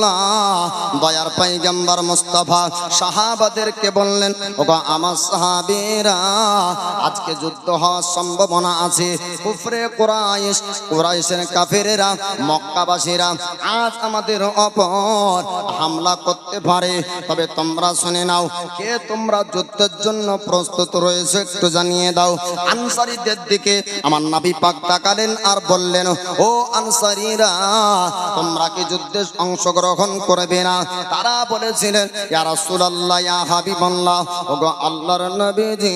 হাবিবাল্লাহ দয়ার পাইগাম্বার মুস্তাফা সাহাবাদেরকে বললেন, ওগো আমার সাহাবীরা, আজকে যুদ্ধ হওয়ার সম্ভাবনা আছে। কুফরে কুরাইশ, কুরাইশের কাফেরেরা, মক্কাবাসীরা, আজ আমাদের অপর হামলা করতে পারে। তবে তোমরা শুনে নাও, কে তোমরা যুদ্ধের জন্য প্রস্তুত রয়েছে একটু জানিয়ে দাও। আনসারিদের দিকে আমার নাবি পাক তাকালেন আর বললেন, ও আনসারিরা, তোমরা কি যুদ্ধে অংশগ্রহণ করবে না? তারা বলেছিলেন আল্লাহর নবীজি,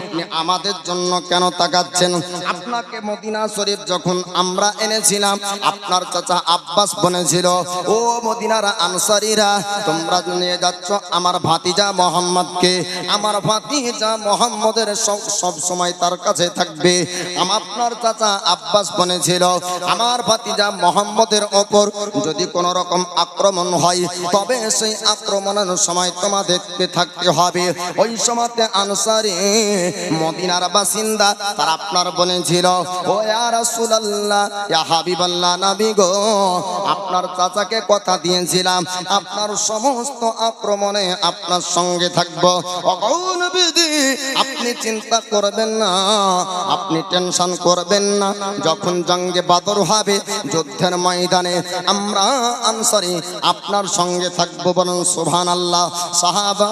আপনি আমাদের জন্য কেন তাকাচ্ছেন? আপনাকে মদিনা শরীফ যখন আমরা এনেছিলাম, আপনার চাচা আব্বাস বনেছিল ও মদিনার আনসারীরা, তোমরা নিয়ে যাচ্ছ আমার ভাতিজা মোহাম্মদকে। আমার ভাতিজা মোহাম্মদের সব সময় তার কাছে থাকবে। আপনার চাচা আব্বাস বনেছিল আমার ভাতিজা মোহাম্মদের ওপর যদি কোন রকম আক্রমণ হয় তবে সেই আক্রমণের সময় তোমাদেরকে থাকতে হবে। ওই সময়তে আনসারি মদিনার বাসিন্দা তার আপনার বলেছিল, ও রাসূলুল্লাহ আপনার চাচাকে কথা দিয়েছিলাম, আপনার সমস্ত আক্রমণে আপনার সঙ্গে থাকব। আপনি চিন্তা করবেন না, আপনি টেনশন করবেন না, যখন জঙ্গে বাদর হবে, যুদ্ধের ময়দানে আমরা আনসারি আপনার সঙ্গে থাকব বলুন সুবহান আল্লাহ সাহাবা,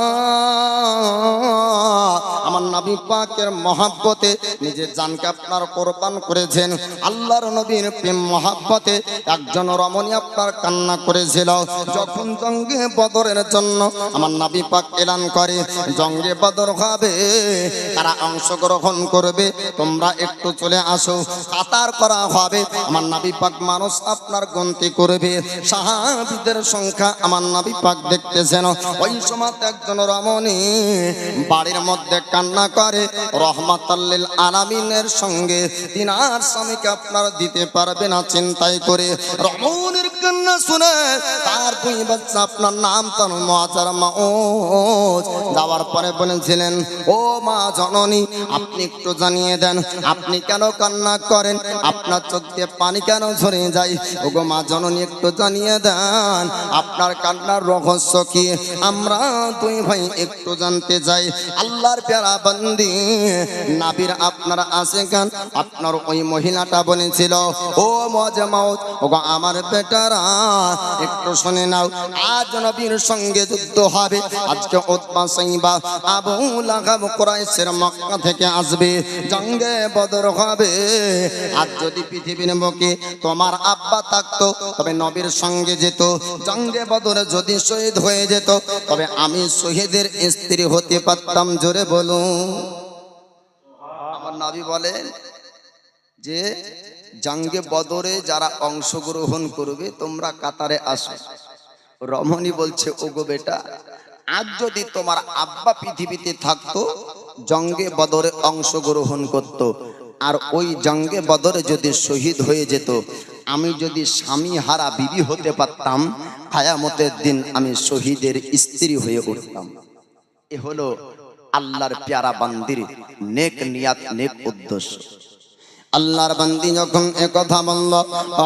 আমার নবী পাকের মহাব্বতে নিজের জানকে আপনার কোরবান করেছেন। আল্লাহর নবীর প্রেম মহাব্বতে একজন রমণী আপনার কান্না করেছিল। যখন জঙ্গে বদরের জন্য আমার নবী পাক এলান করে, জঙ্গে বদর হবে, তারা অংশগ্রহণ করবে, তোমরা একটু চলে আসো। কাতার করা হবে, আমার নবী পাক মানুষ আপনার গন্তি করবে। সাহাবিদের সংখ্যা আমার নাবি পাক দেখতেছেন। ওই সময় একজন রমণী বাড়ির মধ্যে কান্না করে রহমাতাল্লিল আলামিনের সঙ্গে, তিনার স্বামীকে আপনার দিতে পারবে না চিন্তাই করে। রমণীর তার আপনার নাম তার মাচার মাওজ যাওয়ার পরে বলেছিলেন, ও মা জননী, আপনি একটু জানিয়ে দেন, আপনি কেন কান্না করেন? আপনার চোখ দিয়ে পানি কেন ঝরে যায়? ওগো মা জননী, একটু জানিয়ে দেন, আপনার কান্নার রহস্য কি? আমরা দুই ভাই একটু জানতে চাই, আল্লাহর প্যারা বন্দি নাবির আপনার আছে গান আপনার ওই মহিলাটা বলেছিল, ও মজা মাউত ওগো আমার বেটারা একটু শুনে নাও, আজ নবীর সঙ্গে যুদ্ধ হবে। আজকে উতবা আবু লাগাব কুরাইশের মক্কা থেকে আসবে, জঙ্গে বদর হবে। আজ যদি পৃথিবীর বুকে তোমার আব্বা থাকতো, তবে নবীর সঙ্গে যেত, জঙ্গে বদরে যদি শহীদ হয়ে যেত, তবে আমি শহীদের স্ত্রী হতে পারতাম, জোরে বলুন। আমার নবী বলেন যে জঙ্গে বদরে যারা অংশগ্রহণ করবে, তোমরা কাতারে আসো। রমণী বলছে, ওগো বেটা, আজ যদি তোমার আব্বা পৃথিবীতে থাকতো, জঙ্গে বদরে অংশগ্রহণ করত। আর ওই জঙ্গে বদরে যদি শহীদ হয়ে যেত, আমি যদি স্বামী হারা বিবি হতে পারতাম হায়ামতের দিন আমি শহীদের স্ত্রী হয়ে উঠতাম। এ হলো আল্লাহর প্যারা বান্দির নেক নিয়াত, নেক উদ্দেশ্য। আল্লাহর বান্দি যখন কথা বলল,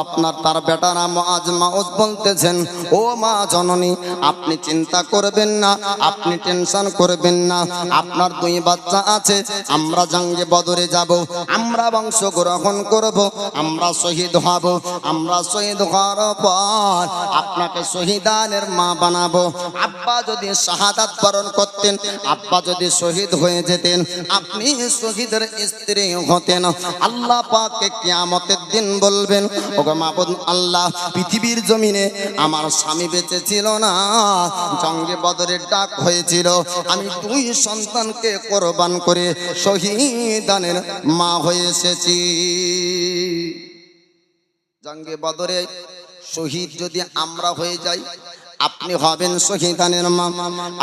আপনার তার বেটারা মাজ মাউজ বলতেছেন, ও মা জননী, আপনি চিন্তা করবেন না, আপনি টেনশন করবেন না, আপনার দুই বাচ্চা আছে, আমরা জঙ্গে বদরে যাব, আমরা বংশ গ্রহণ করব, আমরা শহীদ হব, আমরা শহীদ হওয়ার পর আপনাকে শহীদানের মা বানাবো। আব্বা যদি শাহাদাত বরণ করতেন, আব্বা যদি শহীদ হয়ে যেতেন, আপনি শহীদের স্ত্রী হতেন। আল্লাহ পাকে কিয়ামতের দিন বলবেন, ওগো মাবুদ, আল্লাহ পৃথিবীর জমিনে আমার স্বামী বেঁচে ছিল না, জঙ্গে বদরের ডাক হয়েছিল। আমি দুই সন্তানকে কোরবান করে শহীদানের মা হয়ে এসেছি। জঙ্গে বদরে শহীদ যদি আমরা হয়ে যাই আপনি হবেন শহীদানের মা।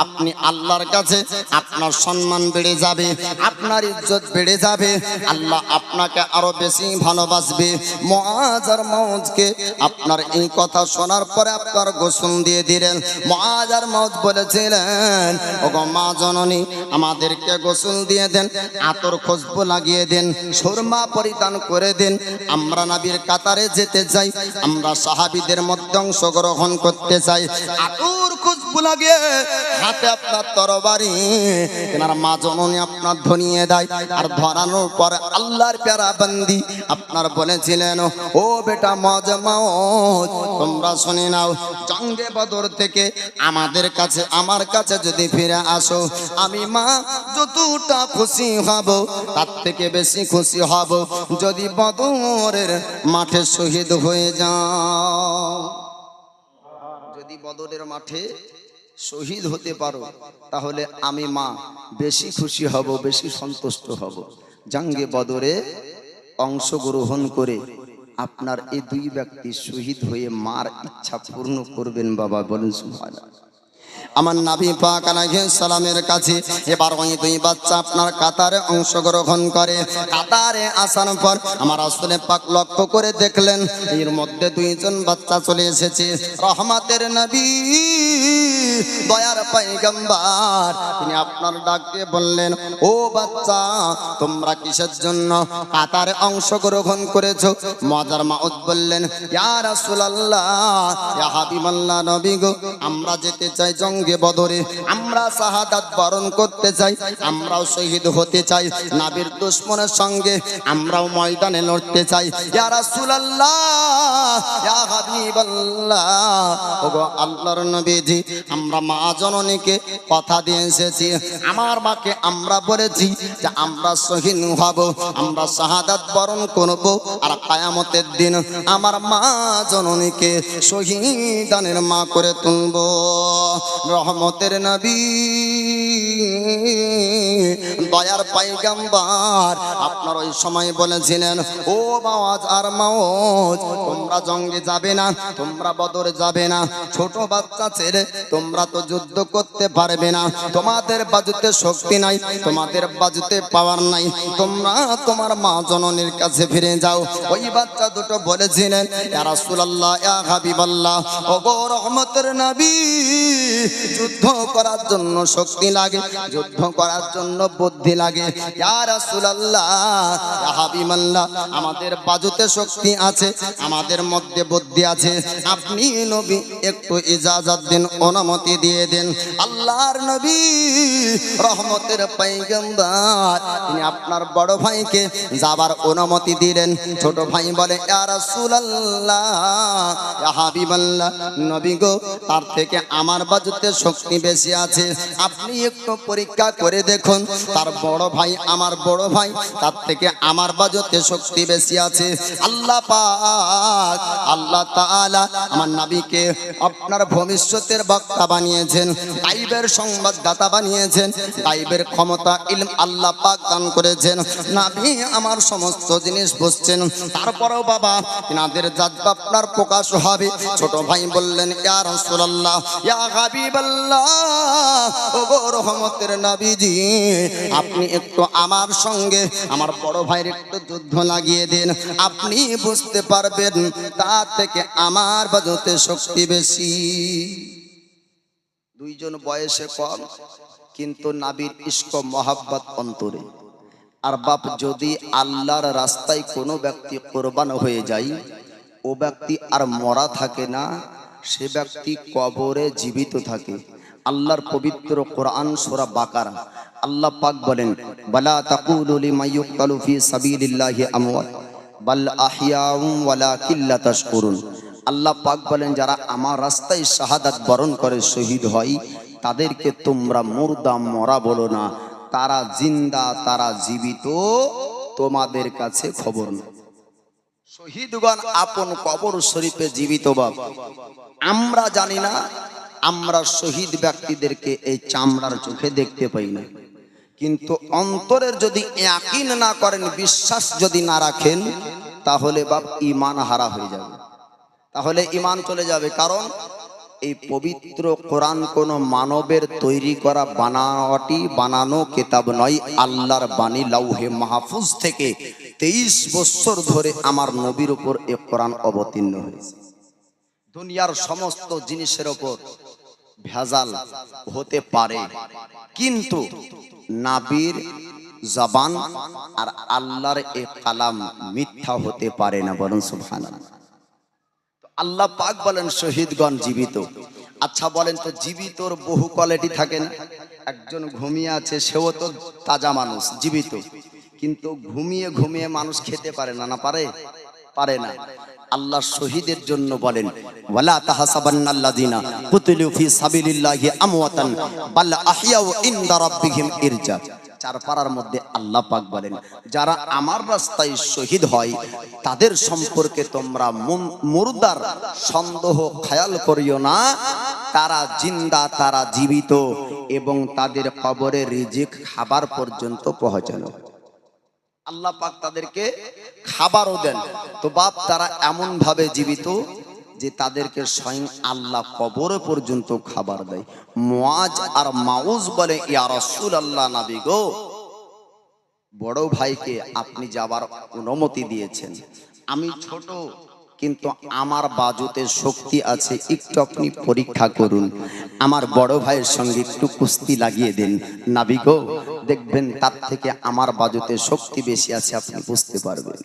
আপনি আল্লাহর কাছে আপনার সম্মান বেড়ে যাবে, আপনার ইজ্জত বেড়ে যাবে, আল্লাহ আপনাকে আরও বেশি ভালোবাসবে। মহাজার মৌজকে আপনার এই কথা শোনার পরে আপনার গোসল দিয়ে দিলেন। মহাজার মৌজ বলেছিলেন, ওগো মা জননী, আমাদেরকে গোসল দিয়ে দেন, আতর খুশবু লাগিয়ে দেন, সুরমা পরিধান করে দেন। আমরা নাবির কাতারে যেতে চাই, আমরা সাহাবিদের মধ্যে অংশগ্রহণ করতে চাই আতর খুশবু লাগে। হাতে আপনার তরবারি, তেনার মা জননী আপনার ধনিয়ে দেয়। আর ধরানোর পর আল্লাহর প্যারা বান্দি আপনার বলেছিলেন, ও বেটা মজমাও তোমরা শুনে নাও, জঙ্গে বদর থেকে আমাদের কাছে, আমার কাছে যদি ফিরে আসো, আমি মা যতটা খুশি হব, তার থেকে বেশি খুশি হব। যদি বদরের মাঠে শহীদ হয়ে যাও। যদি বদরের মাঠে শহীদ হতে পারো, তাহলে আমি মা, বেশি খুশি হব, বেশি সন্তুষ্ট হব। জাঙ্গে বদরে অংশগ্রহণ করে আপনার এই দুই ব্যক্তি শহীদ হয়ে মার ইচ্ছা পূর্ণ করবেন, বাবা, বলেন সুবহানাল্লাহ। আমার নাবি পাক সালামের কাছে, এবার ওই দুই বাচ্চা আপনার কাতারে অংশগ্রহণ করে। কাতারে আসার পর আমার আসলে পাক লক্ষ্য করে দেখলেন, এর মধ্যে দুইজন বাচ্চা চলে এসেছে। রহমাতের নবী, দয়ার পাইগাম্বার তিনি আপনার ডাক দিয়ে বললেন, ও বাচ্চা, তোমরা কিসের জন্য কাতারে অংশগ্রহণ করেছ? মজার মাউদ বললেন, ইয়া রাসূলুল্লাহ, ইয়া হাবিবাল্লাহ নবী গো, আমরা যেতে চাই জঙ্গে বদরে। আমরা শাহাদাত বরণ করতে চাই, আমরাও শহীদ হতে চাই নাবির দুশ্মনের সঙ্গে, আমরাও ময়দানে লড়তে চাই। ইয়া ইয়া হাবিবাল্লাহ, ওগো আল্লাহর নবীজি, আমরা মা জননীকে কথা দিয়ে এসেছি। আমার মাকে আমরা বলেছি যে আমরা শহীদ হব, আমরা শাহাদাত বরণ করব আর কায়ামতের দিন আমার মা জননীকে শহীদানের মা করে তুলব। রহমতের নবী, দয়ার পাইগাম্বার। আপনার ওই সময় বলেছিলেন, ও বাওয়াজ আর মাওজ, তোমরা জঙ্গে যাবে না, তোমরা বদরে যাবে না। ছোট বাচ্চা ছেলে, তোমরা তো যুদ্ধ করতে পারবে না। তোমাদের বাজুতে শক্তি নাই, তোমাদের বাজুতে পাওয়ার নাই। তোমরা তোমার মা জননীর কাছে ফিরে যাও। ওই বাচ্চা দুটো বলেছিলেন রাসূলুল্লাহ হাবিবাল্লাহ ও গো রহমতের নবী যুদ্ধ করার জন্য শক্তি লাগে, যুদ্ধ করার জন্য বুদ্ধি লাগে। ইয়া আমাদের বাজুতে শক্তি আছে, আমাদের মধ্যে বুদ্ধি আছে। আপনি নবী, একটু ইজাজত দিন, অনুমতি দিয়ে দেন। আল্লাহর নবী, রহমতের পাইগাম্বার তিনি আপনার বড় ভাইকে যাবার অনুমতি দিলেন। ছোট ভাই বলে হাবিবাল্লাহ, নবী গো, তার থেকে আমার বাজুতে শক্তি বেশি আছে। আপনি একটু পরীক্ষা করে দেখুন। তার বড় ভাই আমার বড় ভাই, তার থেকে আমার বাজুতে শক্তি বেশি আছে। আল্লাহ পাক, আল্লাহ তাআলা আমার নবীকে আপনার ভবিষ্যতের বক্তা বানিয়েছেন, গাইবের সংবাদদাতা বানিয়েছেন, গাইবের ক্ষমতা, ইলম আল্লাহ পাক দান করেছেন। নাবি আমার সমস্ত জিনিস বুঝছেন। তারপরেও বাবা ইনাদের জাজবা আপনার প্রকাশ হবে। ছোট ভাই বললেন, ইয়া রাসূলুল্লাহ, ইয়া গো রহমতের নবীজি, আপনি একটু আমার সঙ্গে আমার বড় ভাইয়ের একটু যুদ্ধ লাগিয়ে দেন। আপনি বুঝতে পারবেন তার থেকে আমার বাজতে শক্তি বেশি। দুইজন বয়সে কম, কিন্তু নাবির ইস্ক মহাব্বত অন্তরে। আর বাপ যদি আল্লাহর রাস্তায় কোনো ব্যক্তি কোরবান হয়ে যায়, ও ব্যক্তি আর মরা থাকে না সে ব্যক্তি কবরে জীবিত থাকে। আল্লাহর পবিত্র কোরআন সোরা বাকারা। আল্লাহ পাক বলেন, বালা তাকুলু লিমা ইউক্তালু ফি সাবিলিল্লাহি বাল আহইয়াউম ওয়ালাকিন লা তাশকুরুন। আল্লাহ পাক বলেন, যারা আমার রাস্তায় শাহাদাত বরণ করে শহীদ হয়, তাদেরকে তোমরা মুর্দা মরা বলো না। তারা জিন্দা, তারা জীবিত। তোমাদের কাছে খবর না। শহীদগণ আপন কবর শরীফে জীবিত বাপ। আমরা জানি না, আমরা শহীদ ব্যক্তিদেরকে এই চামড়ার চোখে দেখতে পাই না। কিন্তু অন্তরের যদি একিন না করেন, বিশ্বাস যদি না রাখেন, তাহলে বাপ ইমান হারা হয়ে যাবে। তাহলে ইমান চলে যাবে কারণ এই পবিত্র কোরআন কোন মানবের তৈরি করা বানাওয়াটি, বানানো কেতাব নয়, আল্লাহর বাণী লাউহে মাহফুজ থেকে তেইশ বছর ধরে আমার নবীর উপর এ কোরআন অবতীর্ণ হয়েছে। দুনিয়ার সমস্ত জিনিসের ওপর ভেজাল হতে পারে, কিন্তু নাবির জবান আর আল্লাহর এ কালাম মিথ্যা হতে পারে না সুবহানাল্লাহ। তো আল্লাহ পাক বলেন, শহীদগণ জীবিত। আচ্ছা বলেন তো, জীবিতর বহু কোয়ালিটি থাকে না? একজন ঘুমিয়ে আছে, সেও তো তাজা মানুষ, জীবিত। কিন্তু ঘুমিয়ে ঘুমিয়ে মানুষ খেতে পারে না না পারে? পারে না। আল্লাহ শহীদের জন্য বলেন, ওয়ালা তাহাসাবান্নাল্লাযিনা কুতিলু ফি সাবিলিল্লাহি আমওয়াতান, বাল আহইয়াউ ইনদা রাব্বিহিম ইরজা। চার মধ্যে আল্লাহ পাক বলেন, যারা আমার রাস্তায় শহীদ হয়, তাদের সম্পর্কে তোমরা মুর্দার সন্দেহ খেয়াল করিও না। তারা জিন্দা, তারা জীবিত এবং তাদের কবরে রিজিক খাবার পর্যন্ত পৌঁছানো। আল্লাহ পাক তাদেরকে খাবারও দেন। তো বাপ তারা এমন ভাবে জীবিত যে তাদেরকে স্বয়ং আল্লাহ কবর পর্যন্ত খাবার দেয়। মুআজ আর মাউজ বলে, ইয়া রাসূল আল্লাহ নাবি গো, বড় ভাইকে আপনি যাবার অনুমতি দিয়েছেন। আমি ছোট, কিন্তু আমার বাজুতে শক্তি আছে, একটু আপনি পরীক্ষা করুন। আমার বড় ভাইয়ের সঙ্গে একটু কুস্তি লাগিয়ে দিন। নাবিগো দেখবেন তার থেকে আমার বাজুতে শক্তি বেশি আছে আপনি বুঝতে পারবেন।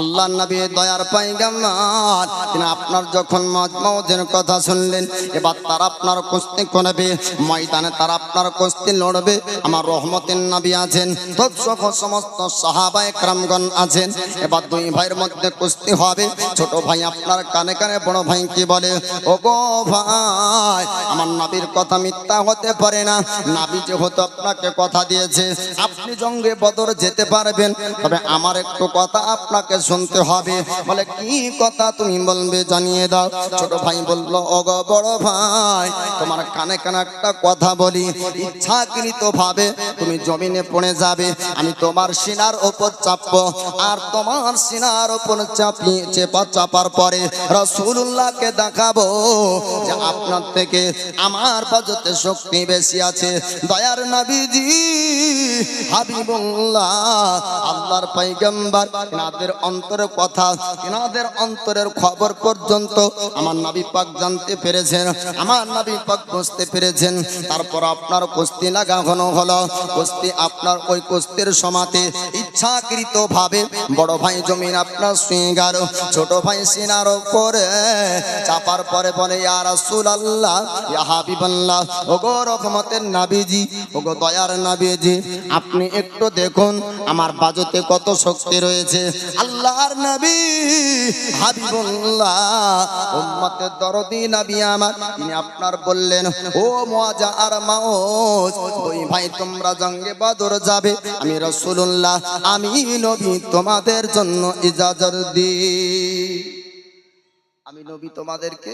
আল্লাহ নবী দয়ার পাইগাম্বার তিনি আপনার যখন মজমাউদের কথা শুনলেন, এবার তারা আপনার কুস্তি করবে, ময়দানে তারা আপনার কুস্তি লড়বে। আমার রহমতের নবী আছেন সব সহ সমস্ত সাহাবা একরামগণ আছেন। এবার দুই ভাইয়ের মধ্যে কুস্তি হবে। ছোট ভাই আপনার কানে কানে, বড় ভাই কি বলে? ও গো ভাই, আমার নাবির কথা মিথ্যা হতে পারে না। নাবি যেহেতু আপনাকে কথা দিয়েছে, আপনি জঙ্গে বদর যেতে পারবেন। তবে আমার একটু কথা আপনাকে শুনতে হবে। বলে, কি কথা তুমি বলবে জানিয়ে দাও। ছোট ভাই বলল অগ বড় ভাই, তোমার কানে কানে একটা কথা বলি। ইচ্ছাকৃত ভাবে তুমি জমিনে পড়ে যাবে। আমি তোমার সিনার ওপর চাপবো আর তোমার সিনার ওপর চাপিয়ে চেপা চাপার পরে রসুল্লাহকে দেখাবো যে আপনার থেকে আমার বাজতে শক্তি বেশি আছে। দয়ার নাবিজি, হাবিবুল্লাহ, আল্লাহর পাইগাম্বার এনাদের অন্তরের কথা এনাদের অন্তরের খবর পর্যন্ত আমার নবী পাক জানতে পেরেছেন, আমার নবী পাক বুঝতে পেরেছেন। তারপর আপনার কুস্তি লাগানো হলো। কুস্তি আপনার ওই কুস্তির সমাতে ইচ্ছাকৃত ভাবে বড় ভাই জমিন আপনার গেল ছোট ভাই সিনার উপরে চাপার পরে বলে, ইয়া রাসূলুল্লাহ, ইয়া হাবিবাল্লাহ, ওগো রহমতের নাবিজি, ওগো দয়ার নাবিজি, আপনি একটু দেখুন, আমার বাজুতে কত শক্তি রয়েছে। আল্লাহর নবী। হাবিবুল্লাহ, উম্মতের দরদি নবী আমার। তিনি আপনার বললেন, ও মুয়াজা আর মাওজ ওই ভাই তোমরা জঙ্গে বদর যাবে। আমি রাসূলুল্লাহ, আমি নবী তোমাদের জন্য ইজাজত দিই। আমি নবী তোমাদেরকে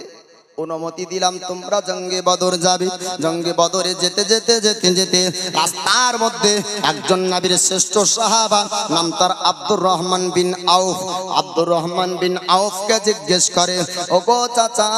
অনুমতি দিলাম, তোমরা জঙ্গে বদর যাবে। জঙ্গে বদরে যেতে যেতে যেতে যেতে রাস্তার মধ্যে একজন নাবির শ্রেষ্ঠ সাহাবা নাম তার আব্দুর রহমান বিন আউফ। আব্দুর রহমান বিন আউফকে জিজ্ঞেস করে ও গো চাচা,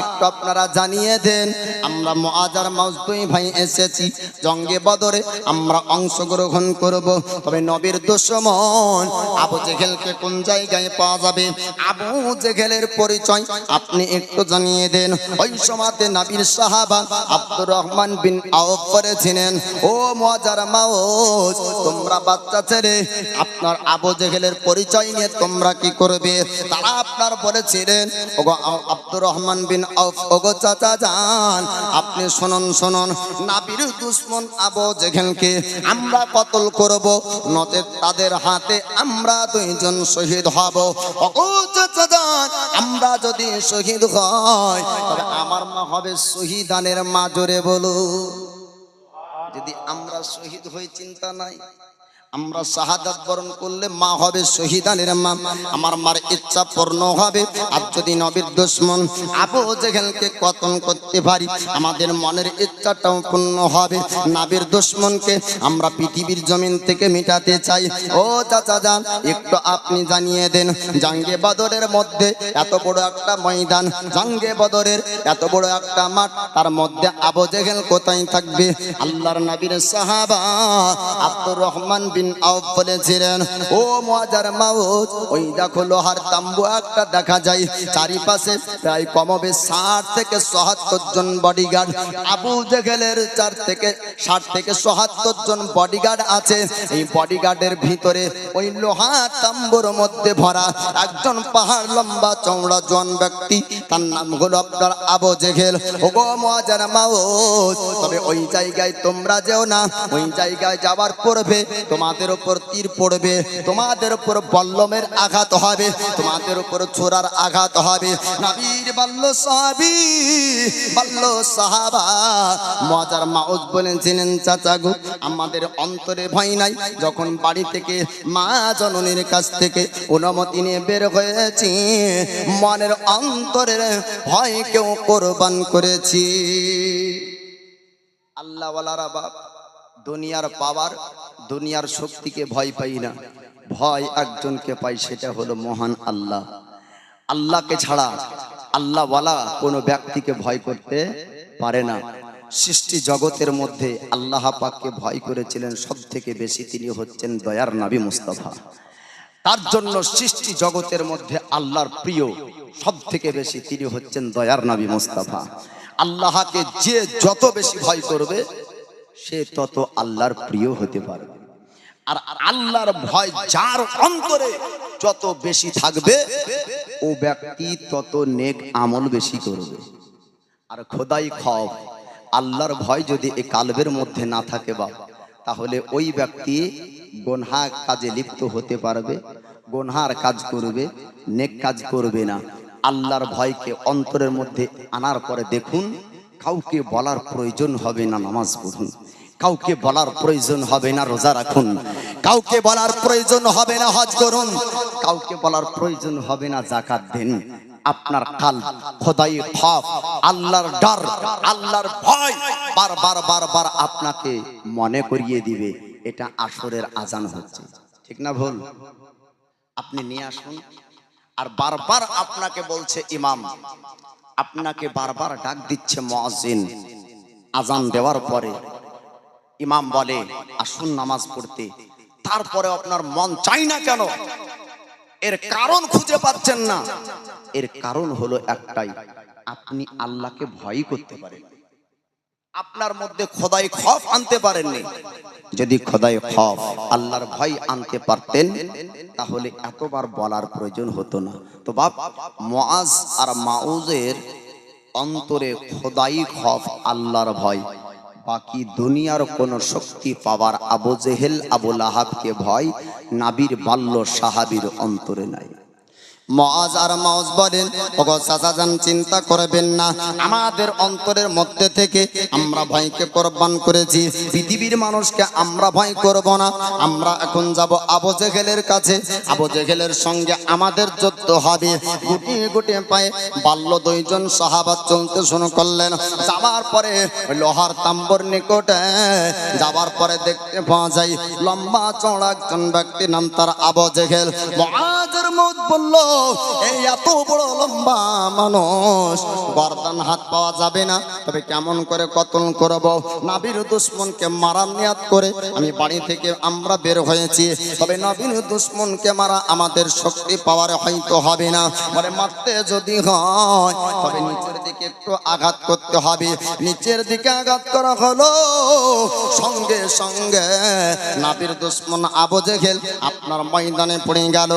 একটু আপনারা জানিয়ে দেন, আমরা মুআজার মাউস দুই ভাই এসেছি, জঙ্গে বদরে আমরা অংশগ্রহণ করব। তবে নবীর দুশ্মন আবু জেহেলকে কোন জায়গায় পাওয়া যাবে? আবু জেহেলের পরিচয় আপনি একটু জানিয়ে দেন। ওই সমাতে নাবির সাহাবা আব্দুর রহমান বিন আউফ করেছিলেন। ও মজার মাউস, তোমরা বাচ্চা ছেড়ে আপনার আবু জেহেলের পরিচয় নিয়ে তোমরা কি করবে? তারা আপনার বলেছিলেন, ওগো আব্দুর রহমান বিন আউফ ওগো চাচা যান, আপনি শুনুন শুনুন। নাবির দুশ্মন আবু জেহেলকে আমরা কতল করব? নতে তাদের হাতে আমরা দুইজন শহীদ হব। ওগো চাচা আমরা যদি শহীদ হয় তবে আমার মা হবে শহীদানের মা, জোরে বলো। যদি আমরা শহীদ হই, চিন্তা নাই। আমরা শাহাদাত বরণ করলে মা হবে শহীদানের মা। আমার মার ইচ্ছা পূর্ণ হবে। আর যদি নবীর দুশ্মন আবু জেহেলকে কতন করতে পারি, আমাদের মনের ইচ্ছাটাও পূর্ণ হবে। নাবির দুশ্মনকে আমরা পৃথিবীর জমিন থেকে মিটাতে চাই। ও চাচা যান, একটু আপনি জানিয়ে দেন, জাঙ্গে বদরের মধ্যে এত বড় একটা ময়দান, জাঙ্গে বদরের এত বড় একটা মাঠ, তার মধ্যে আবু জেহেল কোথায় থাকবে? আল্লাহর নবীর সাহাবা আব্দুর রহমান বিন আউফ বলেছিলেন ও মজার মাউজ ওই দেখো লোহার তাম্বু একটা দেখা যায়। চারিপাশে প্রায় কমবে ষাট থেকে সহাত্তর জন বডিগার্ড আবু জেগেলের চার থেকে ষাট থেকে সহাত্তর জন বডিগার্ড আছে। এই বডিগার্ডের ভিতরে ওই লোহার তাম্বুর মধ্যে ভরা একজন পাহাড় লম্বা চৌড়া জন ব্যক্তি, তার নাম হলো আপনার আবু জেগেল গো মজার মাউজ তবে ওই জায়গায় তোমরা যেও না। ওই জায়গায় যাবার পড়বে তোমাদের উপর তীর পড়বে, তোমাদের উপর বল্লমের আঘাত হবে, তোমাদের উপর ছোড়ার আঘাত হবে। নবীর বাল্য সাহাবি বাল্য সাহাবা, মজার মাউজ বলেছিলেন, চাচা গো, আমাদের অন্তরে ভয় নাই, যখন বাড়ি থেকে মা জননীর কাছ থেকে অনুমতি নিয়ে বের হয়েছি, মনের অন্তরের ভয় কেউ কোরবান করেছি। আল্লাহ বাপ দুনিয়ার পাওয়ার, দুনিয়ার শক্তিকে ভয় পাই না। ভয় একজনকে পাই, সেটা হলো মহান আল্লাহ। আল্লাহকে ছাড়া আল্লাহওয়ালা কোনো ব্যক্তিকে ভয় করতে পারে না। সৃষ্টি জগতের মধ্যে আল্লাহ পাককে ভয় করেছিলেন সব থেকে বেশি তিনি হচ্ছেন দয়ার নাবি মুস্তফা। তার জন্য সৃষ্টি জগতের মধ্যে আল্লাহর প্রিয় সব থেকে বেশি তিনি হচ্ছেন দয়ার নাবি মুস্তাফা। আল্লাহকে যে যত বেশি ভয় করবে সে তত আল্লাহর প্রিয় হতে পারবে আর আল্লাহর ভয় যার অন্তরে যত বেশি থাকবে, ও ব্যক্তি তত নেক আমল বেশি করবে। আর খোদাই খব, আল্লাহর ভয় যদি এ কালবের মধ্যে না থাকে বা, তাহলে ওই ব্যক্তি গোনহা কাজে লিপ্ত হতে পারবে, গোনহার কাজ করবে, নেক কাজ করবে না। আল্লাহর ভয়কে অন্তরের মধ্যে আনার পরে দেখুন কাউকে বলার প্রয়োজন হবে না নামাজ পড়ুন। কাউকে বলার প্রয়োজন হবে না রোজা রাখুন। কাউকে বলার প্রয়োজন হবে না হজ করুন। কাউকে বলার প্রয়োজন হবে না জাকাত দেন। আপনার কাল খোদাই খফ, আল্লাহর ডর, আল্লাহর ভয় বারবার বারবার আপনাকে মনে করিয়ে দিবে। এটা আসরের আজান হচ্ছে। ঠিক না ভুল? আপনি নিয়ে আসুন। আর বারবার আপনাকে বলছে ইমাম আপনাকে বারবার ডাক দিচ্ছে মহাজিন আজান দেওয়ার পরে ইমাম বলে, আসুন নামাজ পড়তে। তারপরে আপনার মন চাই না কেন? এর কারণ খুঁজে পাচ্ছেন না। এর কারণ হলো একটাই, আপনি আল্লাহকে ভয় করতে পারেন। আপনার মধ্যে খোদাই খফ আনতে পারেননি। যদি খোদাই খফ আল্লাহর ভয় আনতে পারতেন, তাহলে এতবার বলার প্রয়োজন হতো না। তো বাপ, মুআজ আর মাউজের অন্তরে খোদাই খফ আল্লাহর ভয়। বাকি দুনিয়ার কোন শক্তি পাওয়ার আবু জেহেল, আবু লাহাবকে ভয়, নাবির বাল্য সাহাবীর অন্তরে নাই। মজ আর মজ বলেন, ওগো চাচাজান চিন্তা করবেন না। আমাদের অন্তরের মধ্যে থেকে আমরা ভয়কে কোরবান করেছি। পৃথিবীর মানুষকে আমরা ভয় করব না। আমরা এখন যাব আবু জেহেলের কাছে। আবু জেহেলের সঙ্গে আমাদের যুদ্ধ হবে। গুটি গুটি পায়ে বাল্য দুইজন সাহাবাত চলতে শুরু করলেন। যাবার পরে লোহার তাম্বর নিকটে যাবার পরে দেখতে পাওয়া যায়, লম্বা চড়া একজন ব্যক্তি নাম তার আবু জেহেল। মহাজের মত বলল এই এত বড় লম্বা মানুষ। গর্দান হাত পাওয়া যাবে না। তবে কেমন করে কতল করব? নাবির দুশ্মনকে মারার নিয়াত করে আমি বাড়ি থেকে আমরা বের হয়েছি। তবে নবীন দুশ্মনকে মারা আমাদের শক্তি পাওয়ার হয়তো হবে না। মানে মারতে যদি হয়, তবে নিচের দিকে একটু আঘাত করতে হবে। নিচের দিকে আঘাত করা হলো। সঙ্গে সঙ্গে নাবির দুশ্মন আবু জেহেল আপনার ময়দানে পড়ে গেল।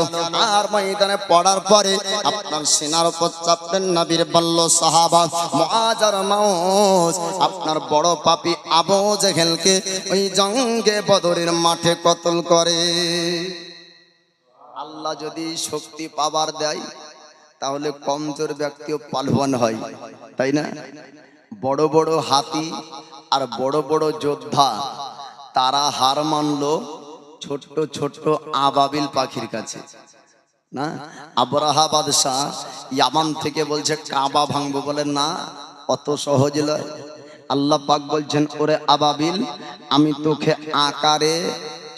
আর ময়দানে পড়ার পরে আপনার সেনার উপর চাপলেন নাবির বাল্য সাহাবা মহাজার মাউস। আপনার বড় পাপি আবু জেহেলকে ওই জঙ্গে বদরের মাঠে কতল করে। আল্লাহ যদি শক্তি পাবার দেয় তাহলে কমজোর ব্যক্তিও পালবান হয়, তাই না? বড় বড় হাতি আর বড় বড় যোদ্ধা, তারা হার মানলো ছোট্ট ছোট্ট আবাবিল পাখির কাছে, না? আবরাহা বাদশাহ ইয়ামান থেকে বলছে, কাবা ভাঙবো বলে, না, অত সহজ নয়। আল্লাহ পাক বলছেন, ওরে আবাবিল, আমি তোকে আকারে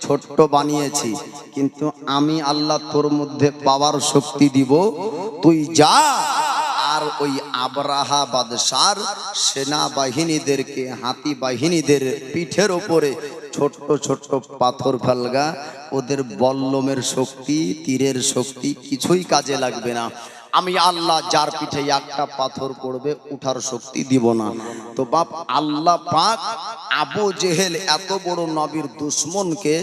ছোট্ট বানিয়েছি, কিন্তু আমি আল্লাহ তোর মধ্যে পাওয়ার শক্তি দিব তুই যা, আর ওই আবরাহা বাদশার সেনাবাহিনীদেরকে, হাতি বাহিনীদের পিঠের ওপরে ছোট্ট ছোট্ট পাথর ফালগা। ওদের বল্লমের শক্তি, তীরের শক্তি কিছুই কাজে লাগবে না। আমি আল্লাহ যার পিঠে একটা পাথর পড়বে, উঠার শক্তি দিব না। তো বাপ, আল্লাহ পাক আবু জেহেল এত বড় নবীর দুশ্মনকে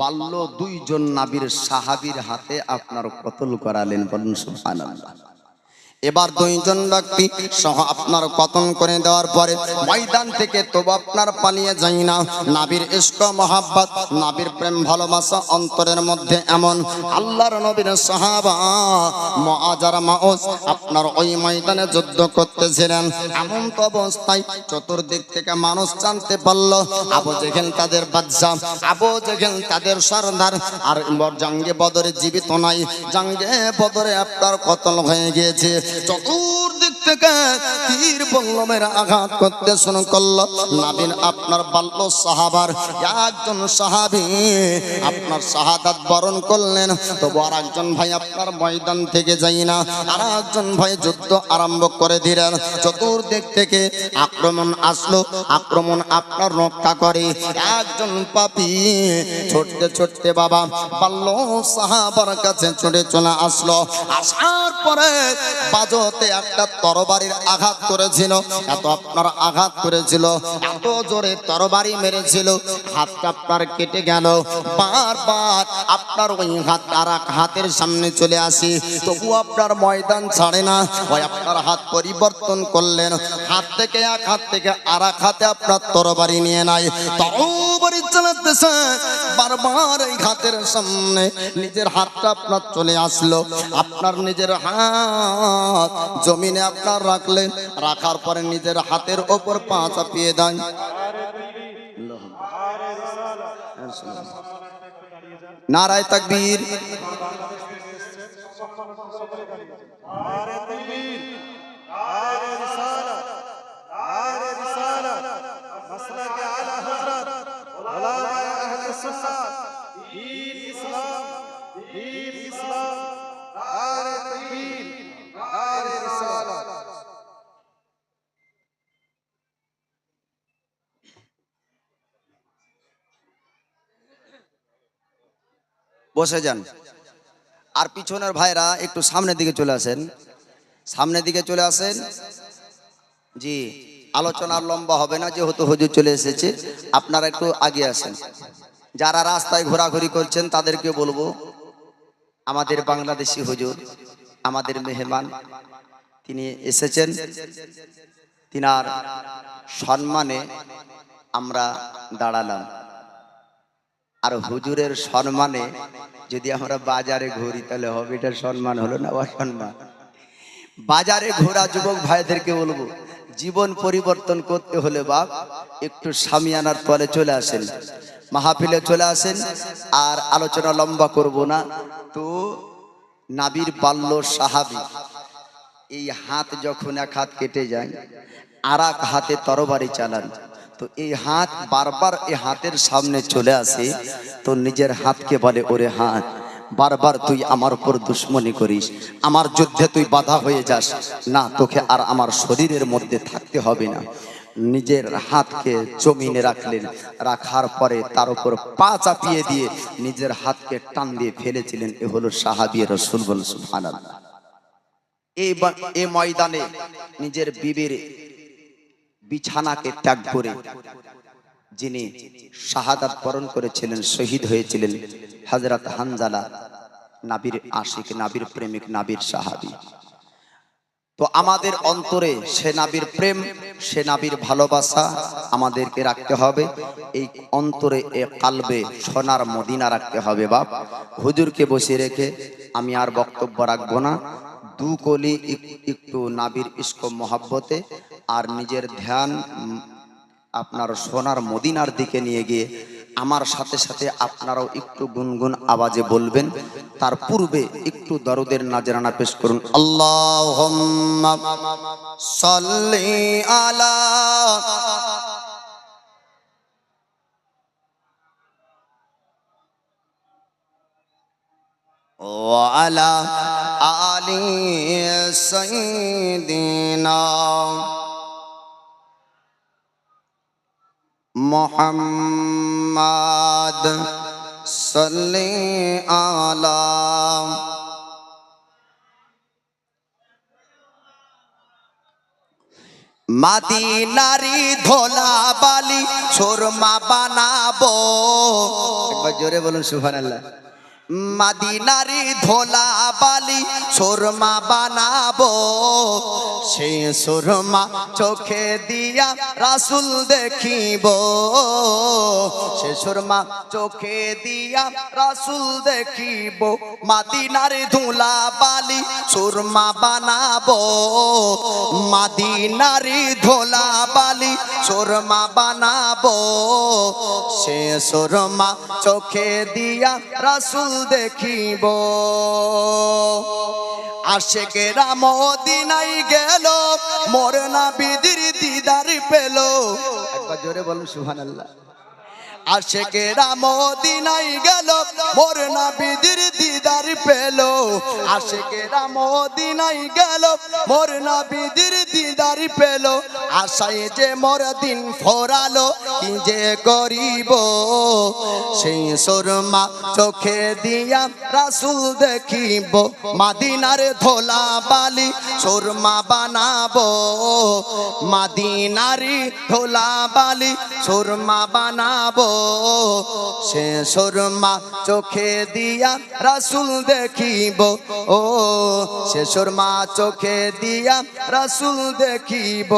বাল্য দুইজন নাবির সাহাবির হাতে আপনার কতল করালেন বলুন, সুবহানাল্লাহ। এবার দুইজন ব্যক্তি সহ আপনার পতন করে দেওয়ার পরে ময়দান থেকে তবু আপনার পালিয়ে যাই না। নাবির ইস্ক মহাব্বত, নাবির প্রেম, ভালোবাসা অন্তরের মধ্যে এমন আল্লাহর নবীর সাহাবা মহাজার মাউস আপনার ওই ময়দানে যুদ্ধ করতেছিলেন। এমন তো অবস্থায় চতুর্দিক থেকে মানুষ জানতে পারল, আবু জেহেল তাদের বাদশা আবু জেহেল তাদের সর্দার। আর জঙ্গে বদরে জীবিত নাই, জঙ্গে বদরে আপনার কতল হয়ে গিয়েছে। চতুর্দিক থেকে তীর আঘাত করতে শুরু করল নাবিন আপনার বাল্য সাহাবার, একজন সাহাবি আপনার শাহাদাত বরণ করলেন। তবু আর একজন ভাই আপনার ময়দান থেকে যাই না। আর একজন ভাই যুদ্ধ আরম্ভ করে দিলেন। চতুর্দিক থেকে আক্রমণ আসলো। আক্রমণ আপনার রক্ষা করে। একজন পাপি ছোটতে ছোটতে বাবা বাল্য সাহাবার কাছে ছুটে চলে আসলো। আসার পরে বাজতে একটা তরবারির আঘাত করেছিল। এত আপনার আঘাত করেছিল, এত জোরে তরবারি মেরেছিল, হাতটা আপনার কেটে গেল। বারবার আপনার ওই হাত আর হাতের সামনে চলে আসি, তবু আপনার ময়দান ছাড়ে না। ওই আপনার হাত পরিবর্তন করলেন, হাত থেকে এক হাত থেকে আর এক হাতে আপনার তরবারি নিয়ে নাই। তরবারি চালাতেছে, বারবার এই হাতের সামনে নিজের হাতটা আপনার চলে আসলো। আপনার নিজের হাত হাত জমিনে আপনার রাখলেন রাখার পরে নিজের হাতের ওপর পা চাপিয়ে দেন। নারায় তাকবীর। আরে তাকবীর। আরে রিসালাত বসে যান। আর পিছনের ভাইরা একটু সামনের দিকে চলে আসেন। সামনের দিকে চলে আসেন। জি, আলোচনা লম্বা হবে না, যেহেতু হুজুর চলে এসেছে। আপনারা একটু আগে আসেন। যারা রাস্তায় ঘোরাঘুরি করছেন তাদেরকে বলব, আমাদের বাংলাদেশি হুজুর, আমাদের মেহমান, তিনি এসেছেন। তিনার সম্মানে আমরা দাঁড়ালাম। আর হুজুরের সম্মানে যদি আমরা বাজারে ঘুরি, তাহলে হবে সম্মান হলো না অসম্মান? বাজারে ঘোরা যুবক ভাইদেরকে বলব, জীবন পরিবর্তন করতে হলে বাপ, একটু সামিয়ানার তলে চলে আসেন, মাহফিলে চলে আসেন, আর আলোচনা লম্বা করব না। তো নাবির বাল্য সাহাবি, এই হাত যখন এক হাত কেটে যায়, আর হাতে তরবারি চালান তো এই হাত বারবার এই হাতের সামনে চলে আসে, তো নিজের হাতকে বলে, ওরে হাত, বারবার তুই আমার উপর দুশ্মনী করিস। আমার যুদ্ধে তুই বাধা হয়ে যাস। না, তোকে আর আমার শরীরের মধ্যে থাকতে হবে না। নিজের হাতকে জমিনে রাখলেন। রাখার পরে তার উপর পা চাপিয়ে দিয়ে নিজের হাতকে টান দিয়ে ফেলেছিলেন। এ হলো সাহাবিয়ে রসুল বল বা- এই ময়দানে নিজের বিবির বিছানাকে ত্যাগ করে যিনি শাহাদাত বরণ করেছিলেন, শহীদ হয়েছিলেন হজরত হানজালা নাবির আশিক, নাবির প্রেমিক, নাবির সাহাবি। তো আমাদের অন্তরে সে নাবির প্রেম, সে নাবির ভালোবাসা আমাদেরকে রাখতে হবে। এই অন্তরে, এ কালবে সোনার মদিনা রাখতে হবে, বাপ। হুজুরকে বসিয়ে রেখে আমি আর বক্তব্য রাখব না। দু কলি একটু নাবির ইস্ক মহাব্বতে আর নিজের ধ্যান উম, আপনার সোনার মদিনার দিকে নিয়ে গিয়ে আমার সাথে সাথে আপনারাও একটু গুনগুন আওয়াজে বলবেন তার পূর্বে একটু দরদের নাজরানা পেশ করুন আল্লাহুম্মা সাল্লি আলা وعلى آل سيدنا মোহাম্মদ সলি আলা মাদিনারি ধোলা বালি সুরমা বানাবো। জোরে বলুন সুবহানাল্লাহ। মাদিনারি ধোলা বালি সুরমা বানাবো। সে সুরমা চোখে দিয়া রাসুল দেখিব। সে সুরমা চোখে দিয়া রাসুল দেখিব। মাদিনারি ধুলা বালি সুরমা বানাবো। মাদিনারি ধোলা বালি সুরমা বানাবো। সে সুরমা চোখে দিয়া রাসুল দেখিব। আশেকেরা মদিনাই গেল মরে না বিদির দিদার পেল। একবার জোরে বলুন সুবহানাল্লাহ। আশেকেরা মদিনাই গেল, মোর না বিদির দিদার পেল। আশেকেরা মদিনাই গেল, মোর না বিদির দিদার পেল। আশায় যে মোর দিন ফোরালো, কি যে করিব? সেই সুরমা চোখে দিয়া রাসুল দেখিব, মাদিনার ধোলা বালি সুরমা বানাবো। মাদিনারি ধোলা বালি সুরমা বানাবো। সে শর্মা চোখে দিয়া রাসুল দেখিব। ও সে সুরমা চোখে দিয়া রাসুল দেখিব।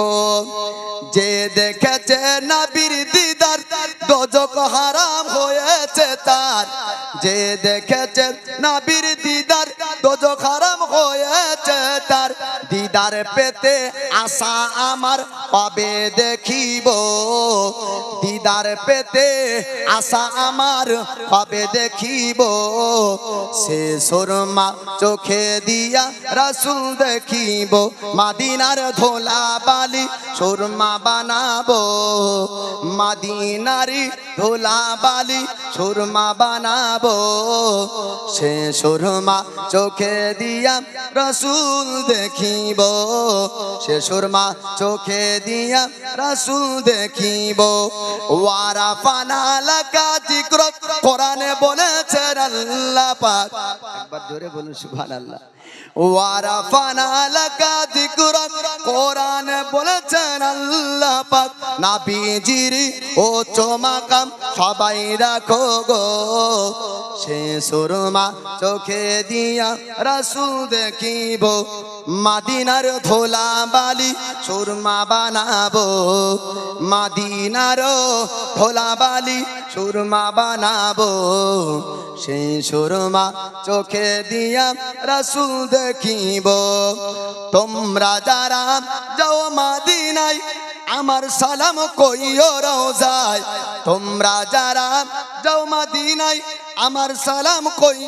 যে দেখেছে নবীর দিদার দোজক হারাম হয়েছে তার। যে দেখেছে নবীর দিদার দোজক হারাম হয়েছে তার। দিদার পেতে আশা আমার পাবে দেখিব। দিদার পেতে আশা আমার পাবে দেখিব। সে সুরমা চোখে দিয়া রাসুল দেখিব। মাদিনার ধোলা বালি সুরমা বানাবো। মাদিনারি ধোলা বালি সুরমা বানাবো। সে সুরমা চোখে দিয়া রসুল দেখিব। সে সুরমা চোখে দিয়া রসুল দেখিব। ওয়ারা পানা লাগা জিক্র কোরআনে বলেছেন আল্লাহ পাক। একবার জোরে বলুন সুবহানাল্লাহ। সবাই রাখো গো। সে সুরমা চোখে দিয়া রাসুল দেখিব, মাদিনার ধোলা বালি সুরমা বানাবো। মাদিনার ধোলা বালি সুরমা বানাবো। সেই সুরমা চোখে দিয়া রাসুল দেখিব। তোমরা যারা যাও মাদিনায়, আমার সালাম কইও রোজায়। তোমরা যারা যাও মাদিনায়, আমার সালাম কই